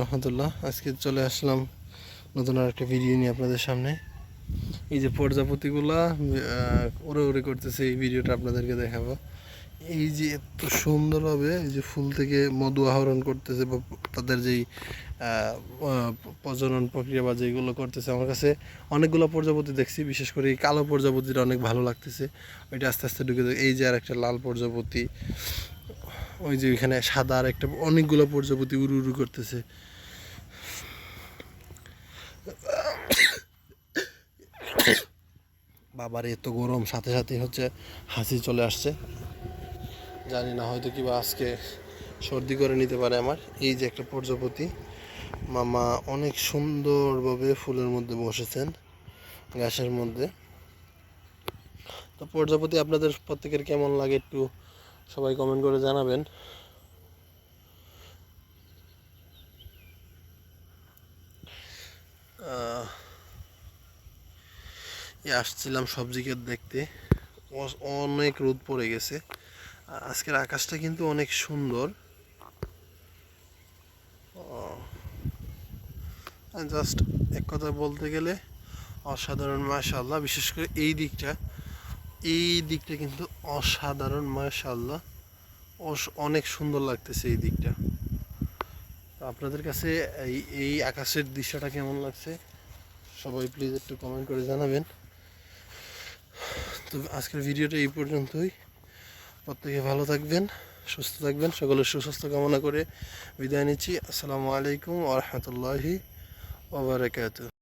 রহমতুল্লাহ। আজকে চলে আসলাম নতুন আর একটা ভিডিও নিয়ে আপনাদের সামনে। এই যে প্রজাপতিগুলা উড়ে উড়ে করতেছে এই ভিডিওটা আপনাদেরকে দেখাবো। এই যে এত সুন্দরভাবে এই যে ফুল থেকে মধু আহরণ করতেছে বা তাদের যেই প্রজনন প্রক্রিয়া বা যেগুলো করতেছে। আমার কাছে অনেকগুলো প্রজাপতি দেখছি, বিশেষ করে এই কালো প্রজাপতিটা অনেক ভালো লাগতেছে। ওইটা আস্তে আস্তে ঢুকে। এই যে আর একটা লাল প্রজাপতি। ওই যে এখানে সাদা আর একটা অনেকগুলো প্রজাপতি উড়ু উড়ু করতেছে। বাবার এত গরম, সাথে সাথে হচ্ছে হাসি চলে আসছে। জানি না, হয়তো কিবা আজকে সর্দি করে নিতে পারে আমার। এই যে একটা প্রজাপতি, মামা অনেক সুন্দরভাবে ফুলের মধ্যে বসেছেন, গাছের মধ্যে। তো প্রজাপতি আপনাদের প্রত্যেকের কেমন লাগে একটু সবাই কমেন্ট করে জানাবেন। আসছিলাম সবজি ক্ষেত দেখতে। অনেক রোদ পড়ে গেছে। আজকের আকাশটা কিন্তু অনেক সুন্দর। জাস্ট এক কথা বলতে গেলে অসাধারণ মাশাল্লাহ বিশেষ করে এই দিকটা। এই দিকটা কিন্তু অসাধারণ মাশাল্লাহ অনেক সুন্দর লাগতেছে এই দিকটা। আপনাদের কাছে এই এই আকাশের দৃশ্যটা কেমন লাগছে? সবাই প্লিজ একটু কমেন্ট করে জানাবেন। তো আজকের ভিডিওটা এই পর্যন্তই। প্রত্যেকে ভালো থাকবেন, সুস্থ থাকবেন, সকলের সুস্বাস্থ্য কামনা করে বিদায় নিচ্ছি। আসসালামু আলাইকুম ওরহমতুল্লাহি ওবরাকাতু